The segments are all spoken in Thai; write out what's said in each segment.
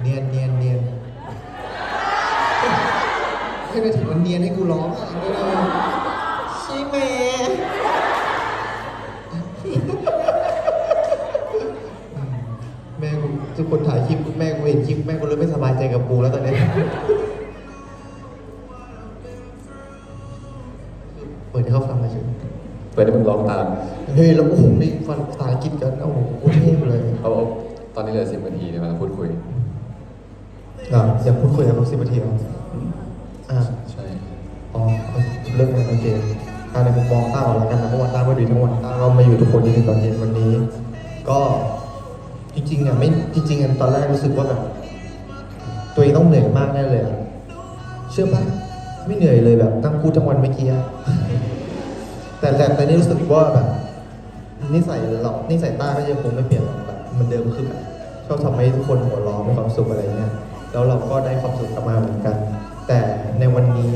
เนียนเนียนเนียนให้ไปถึงวันเนียนให้กูร้องอะไม่ได้ใช่ไหมแม่กูทุกคนถ่ายคลิปแม่กูเห็นคลิปแม่กูเริ่มไม่สบายใจกับกูแล้วตอนนี้เปิดให้เขาฟังมาเฉยเปิดให้มึงร้องตามเฮ้ยแล้วโอ้โหไม่ฟังภาษาอังกฤษกันโอ้โหโคตรเท่เลยเอาเอาตอนนี้เหลือสิบนาทีในเวลาพูดคุย อะอยากพูดคุยกับน้องสิบนาทีเหรออ่าใช่ อ๋อเรื่องนั้นโอเคอ่าในมุมมองต้าก่อนแล้วกันนะเมื่อวานต้าไม่ดีทั้งวันต้าก็มาอยู่ทุกคนจนถึงตอนเย็นวันนี้ ก็จริงๆอะไม่จริงๆอะตอนแรกรู้สึกว่าแบบตัวเองต้องเหนื่อยมากแน่เลยอะเชื่อปะไม่เหนื่อยเลยแบบนั่งพูดทั้งวันเมื่อกี้อะแต่แต่แต่นี่รู้สึกว่าแบบนิสัยเรานิสัยต้าก็ยังคงไม่เปลี่ยนหรอกแบบเหมันเดิมคือแบบชอบทำให้ทุกคนหัวเราะมีความสุขอะไรเงี้ย แล้วเราก็ได้ความสุขกลับมาเหมือนกัน แต่ในวันนี้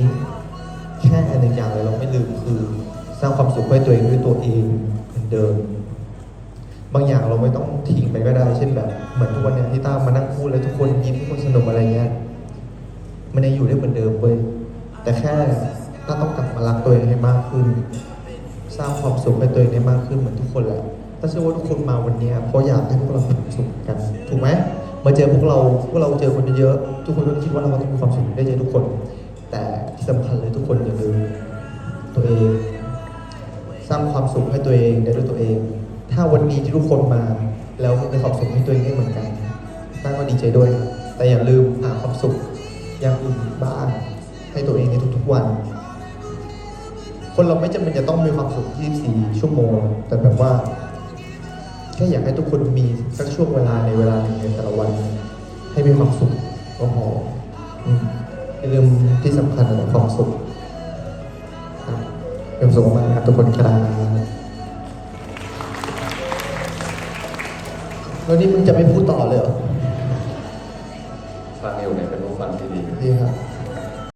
แค่หนึ่งอย่างเลยเราไม่ลืมคือ สร้างความสุขให้ตัวเองด้วยตัวเองเหมือนเดิมบางอย่างเราไม่ต้องทิ้งไปก็ได้ เช่นแบบเหมือนทุกวันเนี้ยที่ตามานั่งพูดแล้วทุกคนยิ้มทุกคนสนุกอะไรเงี้ยมันยังอยู่ได้เหมือนเดิมเว้ยแต่แค่ต้าต้องกลับมารักตัวเองให้มากขึ้น สร้างความสุขให้ตัวเองได้มากขึ้นเหมือนทุกคนแหละถ้าเชื่อว่าทุกคนมาวันนี้เพราะอยากให้พวกเรามีความสุขกัน ถูกไหม มาเจอพวกเราพวกเราเจอคนเยอะทุกคนก็คิดว่าเราต้องมีความสุขได้เจอทุกคน แต่ที่สำคัญเลยทุกคนอย่าลืมตัวเอง สร้างความสุขให้ตัวเองได้ด้วยตัวเอง ถ้าวันนี้ที่ทุกคนมา แล้วมีความสุขให้ตัวเองได้เหมือนกันต้าก็ดีใจด้วย แต่อย่าลืมหาความสุขอย่างอื่นบ้างให้ตัวเองในทุกๆวัน คนเราไม่จำเป็นจะต้องมีความสุข 24 ชั่วโมง แต่แบบว่า แค่อยากให้ทุกคนมีสักช่วงเวลาในเวลาหนึ่งในแต่ละวัน ให้มีความสุขก็พออืมอย่าลืมที่สำคัญคือความสุขครับมีความสุขมากๆนะครับทุกคนครับแล้วนี่มึงจะไม่พูดต่อเลยเหรอ ฟังอยู่เนี่ยเป็นผู้ฟังที่ดี ดีครับ